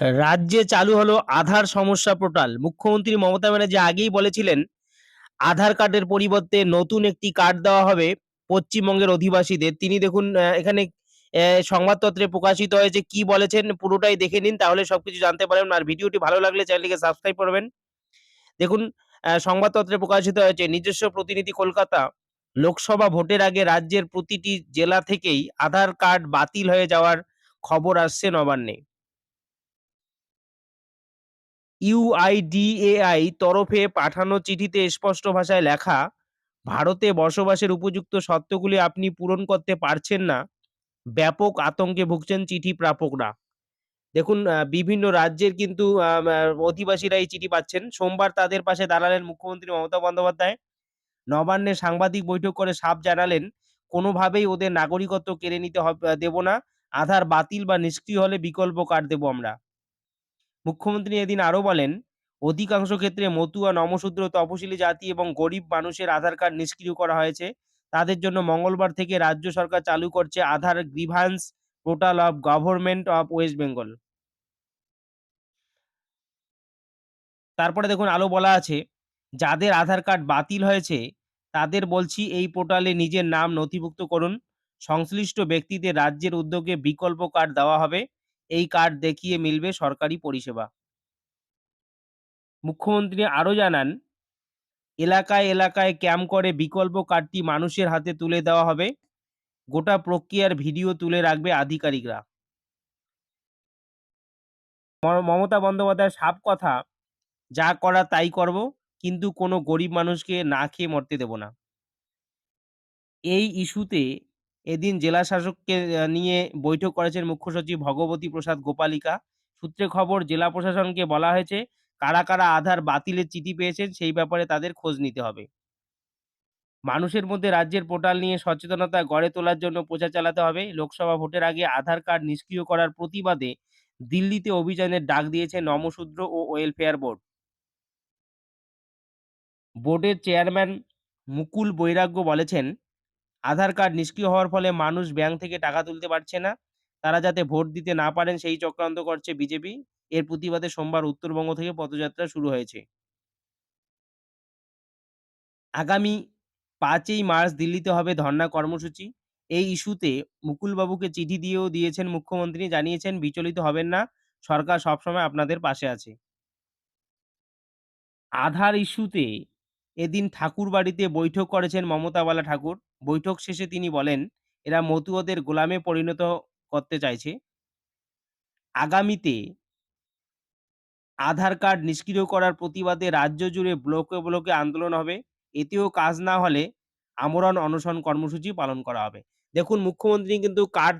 রাজ্যে চালু হলো আধার সমস্যা পোর্টাল। মুখ্যমন্ত্রী মমতা ব্যানার্জি আগেই বলেছিলেন, আধার কার্ডের পরিবর্তে নতুন একটি কার্ড দেওয়া হবে পশ্চিমবঙ্গের অধিবাসীদের। তিনি দেখুন এখানে সংবাদপত্রে প্রকাশিত হয়েছে, কি বলেছেন পুরোটাই দেখে নিন, তাহলে সবকিছু জানতে পারবেন। আর ভিডিওটি ভালো লাগলে চ্যানেলটিকে সাবস্ক্রাইব করবেন। দেখুন সংবাদপত্রে প্রকাশিত হয়েছে, নিজস্ব প্রতিনিধি কলকাতা, লোকসভা ভোটের আগে রাজ্যের প্রতিটি জেলা থেকেই আধার কার্ড বাতিল হয়ে যাওয়ার খবর আসছে নবান্নে। ইউআইডিএআই তরফে পাঠানো চিঠিতে স্পষ্ট ভাষায় লেখা, ভারতে বসবাসের উপযুক্ত শর্তগুলি আপনি পূরণ করতে পারছেন না। ব্যাপক আতঙ্কে ভুগছেন চিঠি প্রাপকরা। দেখুন বিভিন্ন রাজ্যের কিন্তু অধিবাসীরা এই চিঠি পাচ্ছেন। সোমবার তাদের পাশে দাঁড়ালেন মুখ্যমন্ত্রী মমতা বন্দ্যোপাধ্যায়। নবান্নে সাংবাদিক বৈঠক করে সাপ জানালেন, কোনোভাবেই ওদের নাগরিকত্ব কেড়ে নিতে দেব না। আধার বাতিল বা নিষ্ক্রিয় হলে বিকল্প কার্ড দেবো আমরা? মুখ্যমন্ত্রী এদিন আরও বলেন, অধিকাংশ ক্ষেত্রে মতুয়া, নমশূদ্র, তপশিলি জাতি এবং গরিব মানুষের আধার কার্ড নিষ্ক্রিয় করা হয়েছে। তাদের জন্য মঙ্গলবার থেকে রাজ্য সরকার চালু করছে Aadhaar grievance portal of government of West Bengal. তারপরে দেখুন আলো বলা আছে, যাদের আধার কার্ড বাতিল হয়েছে, তাদের বলছি এই পোর্টালে নিজের নাম নথিভুক্ত করুন। সংশ্লিষ্ট ব্যক্তিদের রাজ্যের উদ্যোগে বিকল্প কার্ড দেওয়া হবে। এই কার্ড দেখিয়ে মিলবে সরকারি পরিষেবা। মুখ্যমন্ত্রী আরও জানান, এলাকায় এলাকায় ক্যাম্প করে বিকল্প কার্ডটি মানুষের হাতে তুলে দেওয়া হবে। গোটা প্রক্রিয়ার ভিডিও তুলে রাখবে আধিকারিকরা। মমতা বন্দ্যোপাধ্যায় সাপ কথা, যা করা তাই করব, কিন্তু কোনো গরিব মানুষকে না খেয়ে মরতে দেব না। এই ইস্যুতে এদিন জেলা শাসককে নিয়ে বৈঠক করেছেন মুখ্য সচিব ভগবতী প্রসাদ গোপালিকা। সূত্রে খবর, জেলা প্রশাসনকে বলা হয়েছে, কারা কারা আধার বাতিলের চিঠি পেয়েছেন, সেই ব্যাপারে তাদের খোঁজ নিতে হবে। মানুষের মধ্যে রাজ্যের পোর্টাল নিয়ে সচেতনতা গড়ে তোলার জন্য প্রচার চালাতে হবে। লোকসভা ভোটের আগে আধার কার্ড নিষ্ক্রিয় করার প্রতিবাদে দিল্লিতে অভিযানের ডাক দিয়েছে নমশূদ্র ও ওয়েলফেয়ার বোর্ড। বোর্ডের চেয়ারম্যান মুকুল বৈরাগ্য বলেছেন আধার কার্ড নিষ্ক্রিয় হওয়ার ফলে মানুষ ব্যাংক থেকে টাকা তুলতে পারছে না। তারা যাতে ভোট দিতে না পারেন সেই চক্রান্ত করছে বিজেপি। এর প্রতিবাদে সোমবার উত্তরবঙ্গ থেকে পদযাত্রা শুরু হয়েছে। আগামী পাঁচই মার্চ দিল্লিতে হবে ধর্ণা কর্মসূচি। এই ইস্যুতে মুকুলবাবুকে চিঠি দিয়েও দিয়েছেন মুখ্যমন্ত্রী। জানিয়েছেন, বিচলিত হবেন না, সরকার সবসময় আপনাদের পাশে আছে। আধার ইস্যুতে এদিন ঠাকুর বাড়িতে বৈঠক করেছেন মমতা বালা ঠাকুর। বৈঠক শেষে তিনি বলেন, এরা মতুয়াদের গোলামে পরিণত করতে চাইছে। আগামীতে আধার কার্ড নিষ্ক্রিয় করার প্রতিবাদে রাজ্য জুড়ে ব্লকে ব্লকে আন্দোলন হবে। এতেও কাজ না হলে আমরণ অনশন কর্মসূচি পালন করা হবে। দেখুন, মুখ্যমন্ত্রী কিন্তু কার্ড,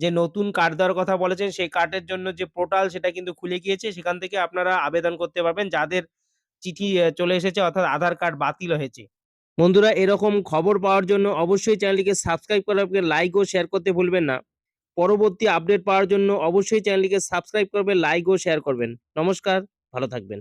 যে নতুন কার্ড দেওয়ার কথা বলেছেন, সেই কার্ডের জন্য যে পোর্টাল, সেটা কিন্তু খুলে গিয়েছে। সেখান থেকে আপনারা আবেদন করতে পারবেন। যাদের চিঠি চলে এসেছে, অর্থাৎ আধার কার্ড বাতিল হয়েছে। বন্ধুরা, এরকম খবর পাওয়ার জন্য অবশ্যই চ্যানেলটিকে সাবস্ক্রাইব করে রাখবেন লাইক ও শেয়ার করতে ভুলবেন না। পরবর্তী আপডেট পাওয়ার জন্য অবশ্যই চ্যানেলটিকে সাবস্ক্রাইব করবে লাইক ও শেয়ার করবেন। নমস্কার, ভালো থাকবেন।